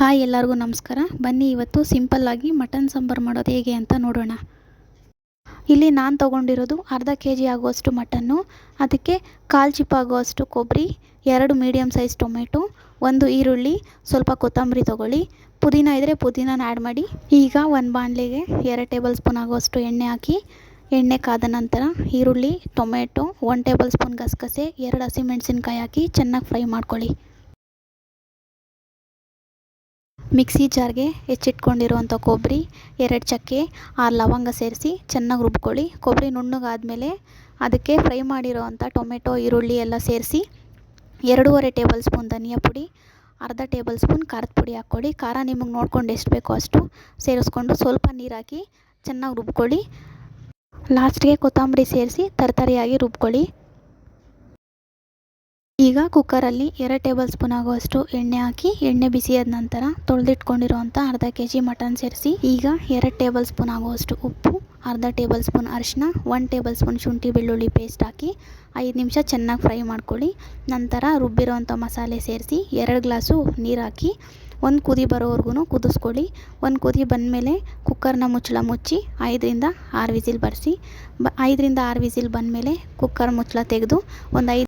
Hi ಎಲ್ಲರಿಗೂ ನಮಸ್ಕಾರ. ಬನ್ನಿ ಇವತ್ತು ಸಿಂಪಲ್ಲಾಗಿ ಮಟನ್ ಸಾಂಬಾರು ಮಾಡೋದು ಹೇಗೆ ಅಂತ ನೋಡೋಣ. ಇಲ್ಲಿ ನಾನು ತೊಗೊಂಡಿರೋದು ಅರ್ಧ ಕೆ ಜಿ ಆಗುವಷ್ಟು ಮಟನ್ನು, ಅದಕ್ಕೆ ಕಾಲು ಚಿಪ್ಪಾಗುವಷ್ಟು ಕೊಬ್ಬರಿ ಎರಡು ಮೀಡಿಯಮ್ ಸೈಜ್ ಟೊಮೆಟೊ, ಒಂದು ಈರುಳ್ಳಿ, ಸ್ವಲ್ಪ ಕೊತ್ತಂಬರಿ ತೊಗೊಳ್ಳಿ. ಪುದೀನ ಇದ್ದರೆ ಪುದೀನಾನ ಆ್ಯಡ್ ಮಾಡಿ. ಈಗ ಒಂದು ಬಾಣಲೆಗೆ ಎರಡು ಟೇಬಲ್ ಸ್ಪೂನ್ ಆಗುವಷ್ಟು ಎಣ್ಣೆ ಹಾಕಿ, ಎಣ್ಣೆ ಕಾದ ನಂತರ ಈರುಳ್ಳಿ, ಟೊಮೆಟೊ ಒನ್ ಟೇಬಲ್ ಸ್ಪೂನ್ ಗಸಗಸೆ, ಎರಡು ಹಸಿಮೆಣಸಿನ್ಕಾಯಿ ಹಾಕಿ ಚೆನ್ನಾಗಿ ಫ್ರೈ ಮಾಡ್ಕೊಳ್ಳಿ. ಮಿಕ್ಸಿ ಜಾರ್ಗೆ ಹೆಚ್ಚಿಟ್ಕೊಂಡಿರುವಂಥ ಕೊಬ್ಬರಿ, ಎರಡು ಚಕ್ಕೆ, ಆರು ಲವಂಗ ಸೇರಿಸಿ ಚೆನ್ನಾಗಿ ರುಬ್ಕೊಳ್ಳಿ. ಕೊಬ್ಬರಿ ನುಣ್ಣಗಾದಮೇಲೆ ಅದಕ್ಕೆ ಫ್ರೈ ಮಾಡಿರೋವಂಥ ಟೊಮೆಟೊ, ಈರುಳ್ಳಿ ಎಲ್ಲ ಸೇರಿಸಿ ಎರಡೂವರೆ ಟೇಬಲ್ ಸ್ಪೂನ್ ಧನಿಯಾ ಪುಡಿ, ಅರ್ಧ ಟೇಬಲ್ ಸ್ಪೂನ್ ಖಾರದ ಪುಡಿ ಹಾಕ್ಕೊಳ್ಳಿ. ಖಾರ ನಿಮಗೆ ನೋಡ್ಕೊಂಡು ಎಷ್ಟು ಬೇಕೋ ಅಷ್ಟು ಸೇರಿಸ್ಕೊಂಡು ಸ್ವಲ್ಪ ನೀರು ಹಾಕಿ ಚೆನ್ನಾಗಿ ರುಬ್ಕೊಳ್ಳಿ. ಲಾಸ್ಟ್ಗೆ ಕೊತ್ತಂಬರಿ ಸೇರಿಸಿ ತರತರಿಯಾಗಿ ರುಬ್ಕೊಳ್ಳಿ. ಈಗ ಕುಕ್ಕರಲ್ಲಿ ಎರಡು ಟೇಬಲ್ ಸ್ಪೂನ್ ಆಗುವಷ್ಟು ಎಣ್ಣೆ ಹಾಕಿ, ಎಣ್ಣೆ ಬಿಸಿಯಾದ ನಂತರ ತೊಳೆದಿಟ್ಕೊಂಡಿರುವಂಥ ಅರ್ಧ ಕೆ ಜಿ ಮಟನ್ ಸೇರಿಸಿ, ಈಗ ಎರಡು ಟೇಬಲ್ ಸ್ಪೂನ್ ಆಗುವಷ್ಟು ಉಪ್ಪು, ಅರ್ಧ ಟೇಬಲ್ ಸ್ಪೂನ್ ಅರಿಶಿನ ಒನ್ ಟೇಬಲ್ ಸ್ಪೂನ್ ಶುಂಠಿ ಬೆಳ್ಳುಳ್ಳಿ ಪೇಸ್ಟ್ ಹಾಕಿ ಐದು ನಿಮಿಷ ಚೆನ್ನಾಗಿ ಫ್ರೈ ಮಾಡ್ಕೊಳ್ಳಿ. ನಂತರ ರುಬ್ಬಿರೋವಂಥ ಮಸಾಲೆ ಸೇರಿಸಿ ಎರಡು ಗ್ಲಾಸು ನೀರು ಹಾಕಿ ಒಂದು ಕುದಿ ಬರೋವರೆಗೂ ಕುದಿಸ್ಕೊಳ್ಳಿ. ಒಂದು ಕುದಿ ಬಂದಮೇಲೆ ಕುಕ್ಕರ್ನ ಮುಚ್ಚಳ ಮುಚ್ಚಿ ಐದರಿಂದ ಆರು ವಿಸಿಲ್ ಬರೆಸಿ, ಬ ಐದರಿಂದ ಆರು ವಿಸಿಲ್ ಬಂದಮೇಲೆ ಕುಕ್ಕರ್ ಮುಚ್ಚಳ ತೆಗೆದು ಒಂದು ಐದು